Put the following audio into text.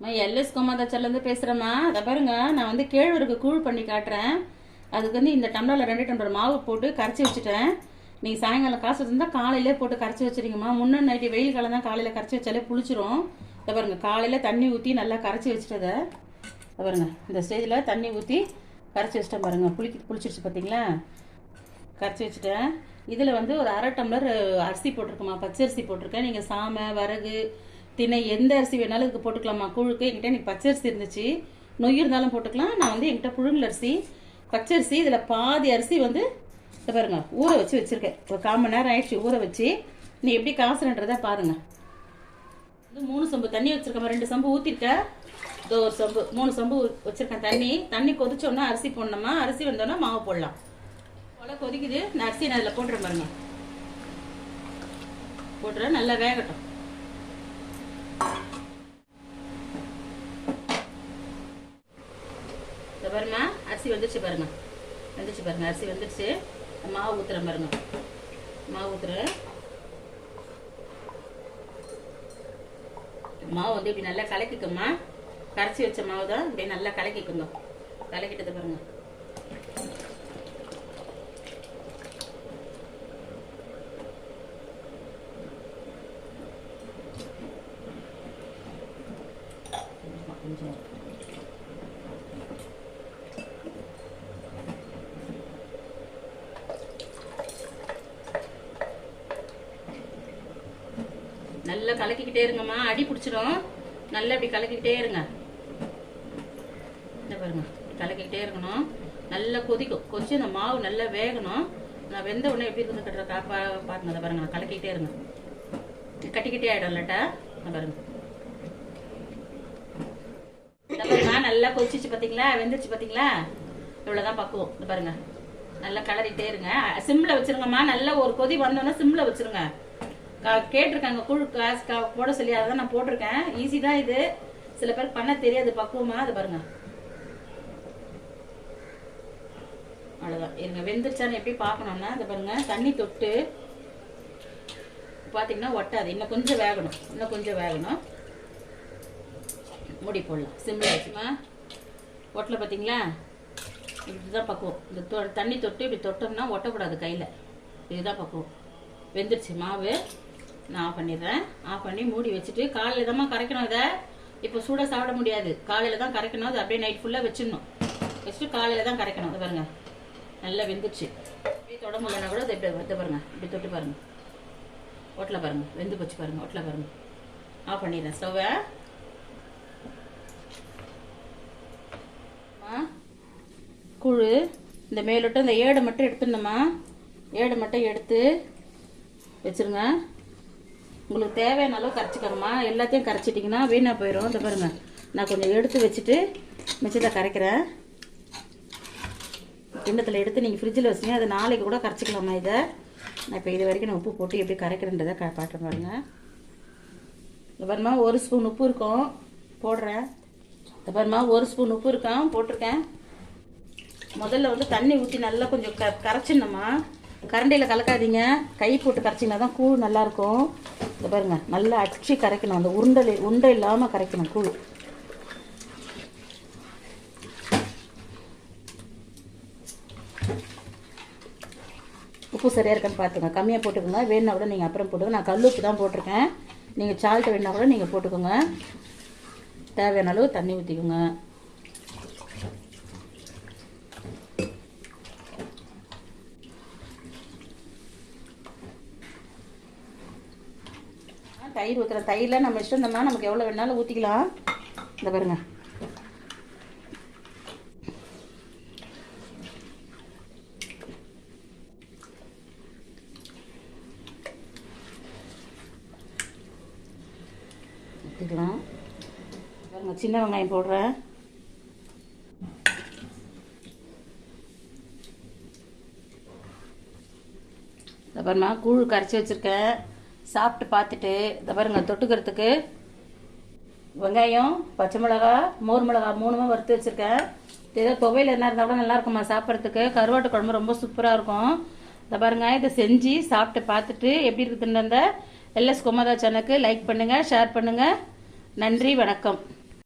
அம்மா எல்எஸ் கோமாதாச்சர்லேருந்து பேசுகிறேம்மா அதை பாருங்க நான் வந்து கேழ்வருக்கு கூழ் பண்ணி காட்டுறேன். அதுக்கு வந்து இந்த டம்ளரில் ரெண்டு டம்ளர் மாவு போட்டு கரைச்சி வச்சுட்டேன். நீங்கள் சாயங்காலம் காசு வச்சுருந்தா காலையிலே போட்டு கரைச்சி வச்சுருங்கம்மா. முன்னே நைட்டு வெயில் காலம் தான் காலையில் கரைச்சி வச்சாலே புளிச்சிரும். இதை பாருங்க காலையில் தண்ணி ஊற்றி நல்லா கரைச்சி வச்சுட்டதை. பாருங்க இந்த ஸ்டேஜில் தண்ணி ஊற்றி கரைச்சி வச்சிட்டேன் பாருங்க. புளிக்கி புளிச்சிருச்சு பார்த்தீங்களா கரைச்சி வச்சுட்டேன். இதில் வந்து ஒரு அரை டம்ளர் அரிசி போட்டிருக்கோம்மா பச்சரிசி போட்டிருக்கேன். நீங்கள் சாமை வரகு திணை எந்த அரிசி வேணாலும் இதுக்கு போட்டுக்கலாமா? கூழுக்கு என்கிட்ட எனக்கு பச்சரிசி இருந்துச்சு. நொய் இருந்தாலும் போட்டுக்கலாம். நான் வந்து என்கிட்ட புழுங்கல் அரிசி பச்சரிசி இதில் பாதி அரிசி வந்து இதை பாருங்க ஊற வச்சு வச்சுருக்கேன். ஒரு கால் மணி நேரம் ஆயிடுச்சு ஊற வச்சு. நீ எப்படி காசுன்றதை பாருங்க. வந்து மூணு சொம்பு தண்ணி வச்சுருக்கேன். ரெண்டு சொம்பு ஊற்றிருக்கேன் இதோ ஒரு சொம்பு மூணு சொம்பு வச்சிருக்கேன் தண்ணி. தண்ணி கொதிச்சோன்னா அரிசி போடணுமா? அரிசி வந்தோன்னா மாவு போடலாம். போல கொதிக்குது. நான் அரிசி நான் அதில் போட்டுறேன் பாருங்க. போட்டுறேன். நல்லா வேகட்டும். இந்த பாருங்க அரிசி வந்துருச்சு பாருங்க. வந்துருச்சு பாருங்க அரிசி வந்துருச்சு. மாவு ஊத்துறேன் பாருங்க. மாவு ஊத்துறேன் மாவு வந்து இப்படி நல்லா கலக்கிக்கோமா கரைச்சி வச்ச மாவு தான் இப்படி நல்லா கலக்கிக்கோங்க. கலக்கிட்டது பாருங்க கொஞ்சம் நல்லா கலக்கிக்கிட்டே இருங்கம்மா. அடி பிடிச்சிடும் நல்லா இப்படி கலக்கிக்கிட்டே இருங்க. இந்த பாருங்க கலக்கிக்கிட்டே இருக்கணும். நல்லா கொதிக்கும். கொதிச்சு அந்த மாவு நல்லா வேகணும். நான் வெந்த உடனே எப்படி இருக்குது கட்டுற காப்பா பாருங்க அதை பாருங்க. நான் கலக்கிக்கிட்டே இருங்க. கட்டிக்கிட்டே ஆயிடும் இல்லட்டா? பாருங்க. இந்த நல்லா கொதிச்சிச்சு பாத்தீங்களா வெந்துருச்சு பாத்தீங்களா இவ்வளோதான் பக்குவோம். இந்த பாருங்க. நல்லா கலரிட்டே இருங்க. சிம்ல வச்சிருங்கம்மா. நல்லா ஒரு கொதி வந்தோன்னே சிம்ல வச்சிருங்க. கேட்டிருக்காங்க. குழு காசு கா- போட சொல்லி அதை நான் போட்டிருக்கேன். ஈஸி தான் இது. சில பேர் பண்ண தெரியாது. பக்குவமா அதை பாருங்க. அவ்வளோதான் இருங்க வெந்துருச்சான்னு எப்படி பார்க்கணும்னா அதை பாருங்க. தண்ணி தொட்டு பார்த்தீங்கன்னா ஒட்டாது. இன்னும் கொஞ்சம் வேகணும். இன்னும் கொஞ்சம் வேகணும். மூடி போடலாம். சிம்மில் வச்சுமா ஒட்டலை பார்த்தீங்களா? இதுதான் பக்குவம். இந்த தொ- தண்ணி தொட்டு இப்படி தொட்டோம்னா ஒட்டக்கூடாது கையில். இதுதான் பக்குவம். வெந்துருச்சு. மாவு நான் ஆஃப் பண்ணிடுறேன். ஆஃப் பண்ணி மூடி வச்சுட்டு காலையில் தான் கரைக்கணும் இதை. இப்போ சூடாக சாப்பிட முடியாது. காலையில் தான் கரைக்கணும். அது அப்படியே நைட் ஃபுல்லாக வச்சிடணும். வச்சுட்டு காலையில் தான் கரைக்கணும். இது பாருங்க. நல்லா வெந்துருச்சு தொடங்க தொட முடியலனா கூட இதை இப்படி இதை பாருங்க. இப்படி தொட்டு பாருங்க. ஒட்டில் பாருங்க. வெந்து போச்சு பாருங்க. ஒட்டில் பாருங்க. ஆஃப் பண்ணிடுறேன். ஸ்டவ்வை குழு. இந்த மேலோட்டம் இந்த ஏடை மட்டும் எடுத்துடணுமா? ஏடை மட்டும் எடுத்து வச்சுருங்க. உங்களுக்கு தேவையான அளவு கரைச்சிக்கணுமா? எல்லாத்தையும் கரைச்சிட்டிங்கன்னா வீணாக போயிடும் இந்த பாருங்க. நான் கொஞ்சம் எடுத்து வச்சுட்டு மிச்சத்தை கரைக்கிறேன். கிண்ணத்தில் எடுத்து நீங்கள் ஃப்ரிட்ஜில் வச்சீங்க அது நாளைக்கு கூட கரைச்சிக்கலாமா இதை? நான் இப்போ இது வரைக்கும் நான் உப்பு போட்டு எப்படி கரைக்கிறேன்றதை க பார்க்குறேன் பாருங்க. இந்த பாருமா ஒரு ஸ்பூன் உப்பு இருக்கும். போடுறேன். இந்த பாருமா ஒரு ஸ்பூன் உப்பு இருக்கும். போட்டிருக்கேன். முதல்ல வந்து தண்ணி ஊற்றி நல்லா கொஞ்சம் க கரைச்சிடணுமா? கரண்டியில் கலக்காதீங்க. கை போட்டு கரைச்சிங்கன்னா தான் கூழ் நல்லாயிருக்கும் இந்த பாருங்க நல்லா அடிச்சு கரைக்கணும். அந்த உருண்டை உருண்டை இல்லாமல் கரைக்கணும் கூழ். உப்பு சரியாக இருக்கான்னு பார்த்துங்க கம்மியாக போட்டுக்கோங்க. வேணா கூட நீங்கள் அப்புறம் போட்டுங்க நான் கல் உப்பு தான் போட்டிருக்கேன். நீங்கள் சால்ட்டை வேணா கூட நீங்கள் போட்டுக்கோங்க. தேவையான அளவு தண்ணி ஊற்றிக்கோங்க தயிர் ஊற்றுற தயிரில் நம்ம இஷ்டம் தான் நமக்கு எவ்வளோ வேணாலும் ஊற்றிக்கலாம் இந்த பாருங்க. ஊற்றிக்கலாம் பாருங்க சின்ன வெங்காயம் போடுறேன். அப்புறமா கூழ் கரைச்சி வச்சுருக்கேன். சாப்பிட்டு பார்த்துட்டு இதை பாருங்க தொட்டுக்கிறதுக்கு வெங்காயம் பச்சை மிளகா மோர் மிளகா மூணுமே வறுத்து வச்சுருக்கேன். ஏதோ துவையில் என்ன இருந்தால் கூட நல்லாயிருக்குமா சாப்பிட்றதுக்கு. கருவாட்டு குழம்பு ரொம்ப சூப்பராக இருக்கும். இதை பாருங்க இதை செஞ்சு சாப்பிட்டு பார்த்துட்டு எப்படி இருக்குதுன்னு எல்எஸ் குமாரா சேனலுக்கு லைக் பண்ணுங்கள் ஷேர் பண்ணுங்கள் நன்றி வணக்கம்.